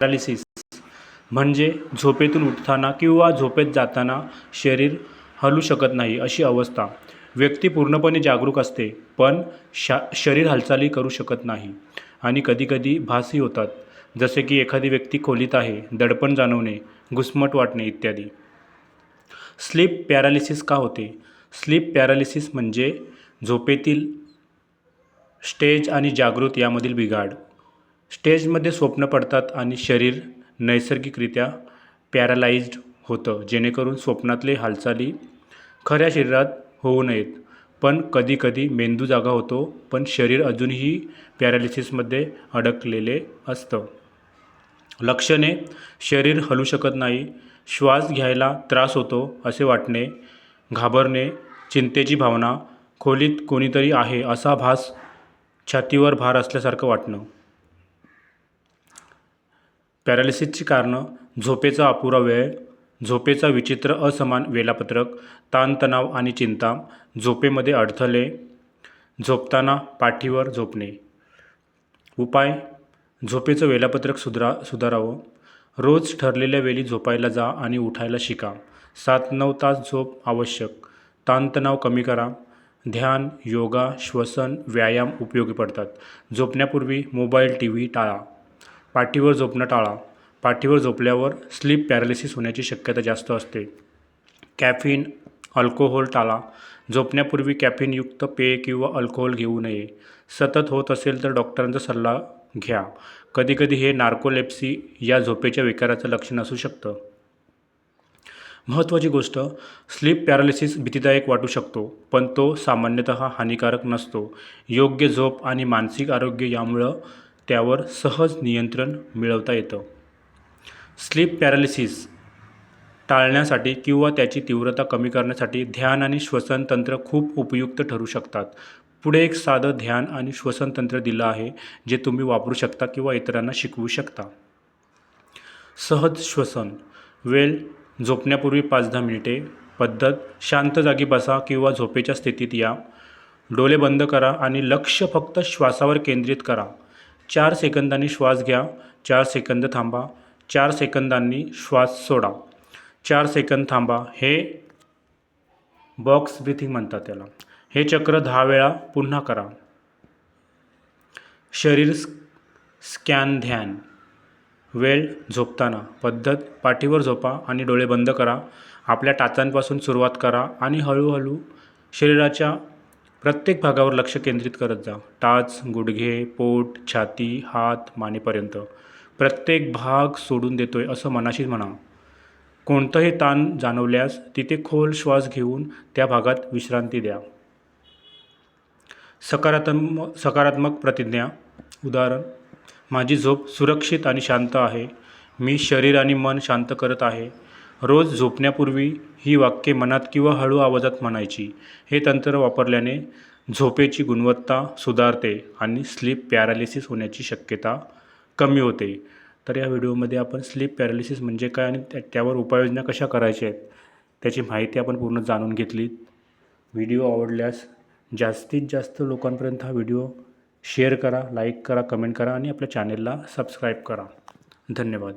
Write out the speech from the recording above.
Paralysis म्हणजे झोपेतून उठताना किंवा झोपेत जाताना शरीर हलू शकत नाही अशी अवस्था. व्यक्ती पूर्णपणे जागरूक असते पण शा शरीर हालचाली करू शकत नाही आणि कधीकधी भासही होतात. जसे की एखादी व्यक्ती खोलीत आहे दडपण जाणवणे घुसमट वाटणे इत्यादी. स्लीप पॅरालिसिस का होते? स्लीप पॅरालिसिस म्हणजे झोपेतील स्टेज आणि जागृत यामधील बिघाड. स्टेजमध्ये स्वप्न पडतात आणि शरीर नैसर्गिकरित्या पॅरालाइज्ड होतं जेणेकरून स्वप्नातले हालचाली खऱ्या शरीरात होऊ नयेत. पण कधीकधी मेंदू जागा होतो पण शरीर अजूनही पॅरालिसिसमध्ये अडकलेले असतं. लक्षणे शरीर हलू शकत नाही श्वास घ्यायला त्रास होतो असे वाटणे घाबरणे चिंतेची भावना खोलीत कोणीतरी आहे असा भास छातीवर भार असल्यासारखं वाटणं. पॅरालिसिसची कारणं झोपेचा अपुरा वेळ झोपेचा विचित्र असमान वेळापत्रक ताणतणाव आणि चिंता झोपेमध्ये अडथळे झोपताना पाठीवर झोपणे. उपाय झोपेचं वेळापत्रक सुधरा सुधारावं. रोज ठरलेल्या वेळी झोपायला जा आणि उठायला शिका. सात नऊ तास झोप आवश्यक. ताणतणाव कमी करा. ध्यान योगा श्वसन व्यायाम उपयोगी पडतात. झोपण्यापूर्वी मोबाईल टी व्ही टाळा. पाठीवर झोपणं टाळा. पाठीवर झोपल्यावर स्लीप पॅरालिसिस होण्याची शक्यता जास्त असते. कॅफिन अल्कोहोल टाळा. झोपण्यापूर्वी कॅफिनयुक्त पेय किंवा अल्कोहोल घेऊ नये. सतत होत असेल तर डॉक्टरांचा सल्ला घ्या. कधीकधी हे नार्कोलेप्सी या झोपेच्या विकाराचं लक्षण असू शकतं. महत्त्वाची गोष्ट स्लीप पॅरालिसिस भीतीदायक वाटू शकतो पण तो सामान्यतः हानिकारक नसतो. योग्य झोप आणि मानसिक आरोग्य यामुळं त्यावर सहज नियंत्रण मिळवता येतं. स्लीप पॅरालिसिस टाळण्यासाठी किंवा त्याची तीव्रता कमी करण्यासाठी ध्यान आणि श्वसन तंत्र खूप उपयुक्त ठरू शकतात. पुढे एक साधं ध्यान आणि श्वसन तंत्र दिलं आहे जे तुम्ही वापरू शकता किंवा इतरांना शिकवू शकता. सहज श्वसन. वेळ झोपण्यापूर्वी पाच दहा मिनिटे. पद्धत. शांत जागी बसा किंवा झोपेच्या स्थितीत या. डोळे बंद करा आणि लक्ष फक्त श्वासावर केंद्रित करा. चार सेकंदांनी श्वास घ्या चार सेकंद थांबा चार सेकंदांनी श्वास सोडा. चार सेकंद थांबा हे बॉक्स ब्रिथिंग म्हणतात त्याला. हे चक्र दहा वेळा पुन्हा करा. शरीर स्कॅन ध्यान. वेळ झोपताना. पद्धत पाठीवर झोपा आणि डोळे बंद करा. आपल्या टाचांपासून सुरुवात करा आणि हळूहळू शरीराच्या प्रत्येक भागावर लक्ष केंद्रित करत जा. टाच गुडघे पोट छाती हात मानेपर्यंत. प्रत्येक भाग सोडून देतोय असं मनाशी म्हणा कोणतंही ताण जाणवल्यास तिथे खोल श्वास घेऊन त्या भागात विश्रांती द्या. सकारात्म सकारात्मक प्रतिज्ञा. उदाहरण माझी झोप सुरक्षित आणि शांत आहे. मी शरीर आणि मन शांत करत आहे. रोज झोपण्यापूर्वी ही वाक्ये मनात किंवा हळू आवाजात म्हणायची. हे तंत्र वापरल्याने झोपेची गुणवत्ता सुधारते आणि स्लीप पॅरालिसिस होण्याची शक्यता कमी होते. तर या व्हिडिओमध्ये आपण स्लीप पॅरालिसिस म्हणजे काय आणि त्या त्यावर उपाययोजना कशा करायच्या आहेत त्याची माहिती आपण पूर्ण जाणून घेतली व्हिडिओ आवडल्यास जास्तीत जास्त लोकांपर्यंत हा व्हिडिओ शेअर करा लाईक करा कमेंट करा आणि आपल्या चॅनेलला सबस्क्राईब करा. धन्यवाद.